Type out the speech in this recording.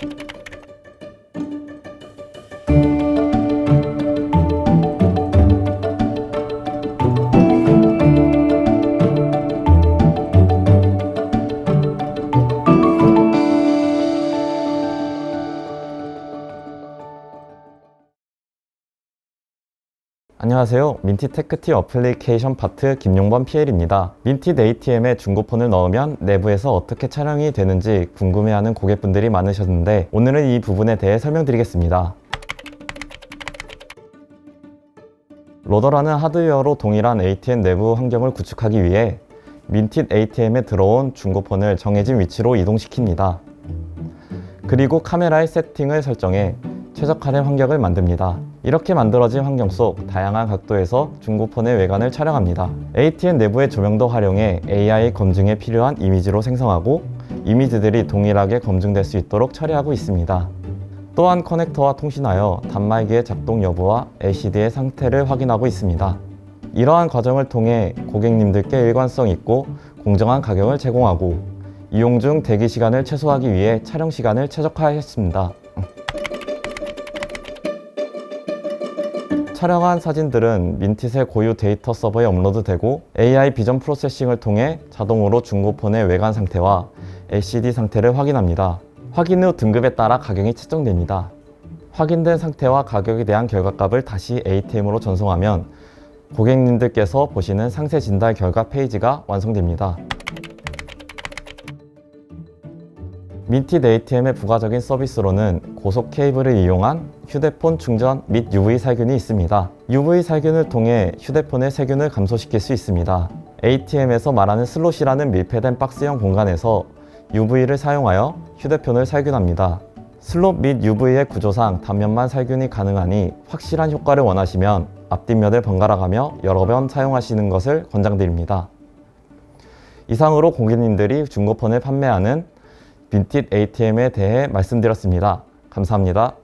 Thank you 안녕하세요. 민티 테크티 어플리케이션 파트 김용범 PL입니다. 민티 ATM에 중고폰을 넣으면 내부에서 어떻게 촬영이 되는지 궁금해하는 고객분들이 많으셨는데 오늘은 이 부분에 대해 설명드리겠습니다. 로더라는 하드웨어로 동일한 ATM 내부 환경을 구축하기 위해 민tit ATM에 들어온 중고폰을 정해진 위치로 이동시킵니다. 그리고 카메라의 세팅을 설정해 최적화된 환경을 만듭니다. 이렇게 만들어진 환경 속 다양한 각도에서 중고폰의 외관을 촬영합니다. ATM 내부의 조명도 활용해 AI 검증에 필요한 이미지로 생성하고 이미지들이 동일하게 검증될 수 있도록 처리하고 있습니다. 또한 커넥터와 통신하여 단말기의 작동 여부와 LCD의 상태를 확인하고 있습니다. 이러한 과정을 통해 고객님들께 일관성 있고 공정한 가격을 제공하고 이용 중 대기 시간을 최소화하기 위해 촬영 시간을 최적화했습니다. 촬영한 사진들은 민티의 고유 데이터 서버에 업로드되고 AI 비전 프로세싱을 통해 자동으로 중고폰의 외관 상태와 LCD 상태를 확인합니다. 확인 후 등급에 따라 가격이 측정됩니다. 확인된 상태와 가격에 대한 결과값을 다시 ATM으로 전송하면 고객님들께서 보시는 상세 진단 결과 페이지가 완성됩니다. 민티 ATM의 부가적인 서비스로는 고속 케이블을 이용한 휴대폰 충전 및 UV 살균이 있습니다. UV 살균을 통해 휴대폰의 세균을 감소시킬 수 있습니다. ATM에서 말하는 슬롯이라는 밀폐된 박스형 공간에서 UV를 사용하여 휴대폰을 살균합니다. 슬롯 및 UV의 구조상 단면만 살균이 가능하니 확실한 효과를 원하시면 앞뒷면을 번갈아 가며 여러 번 사용하시는 것을 권장드립니다. 이상으로 고객님들이 중고폰을 판매하는 빈티지 ATM에 대해 말씀드렸습니다. 감사합니다.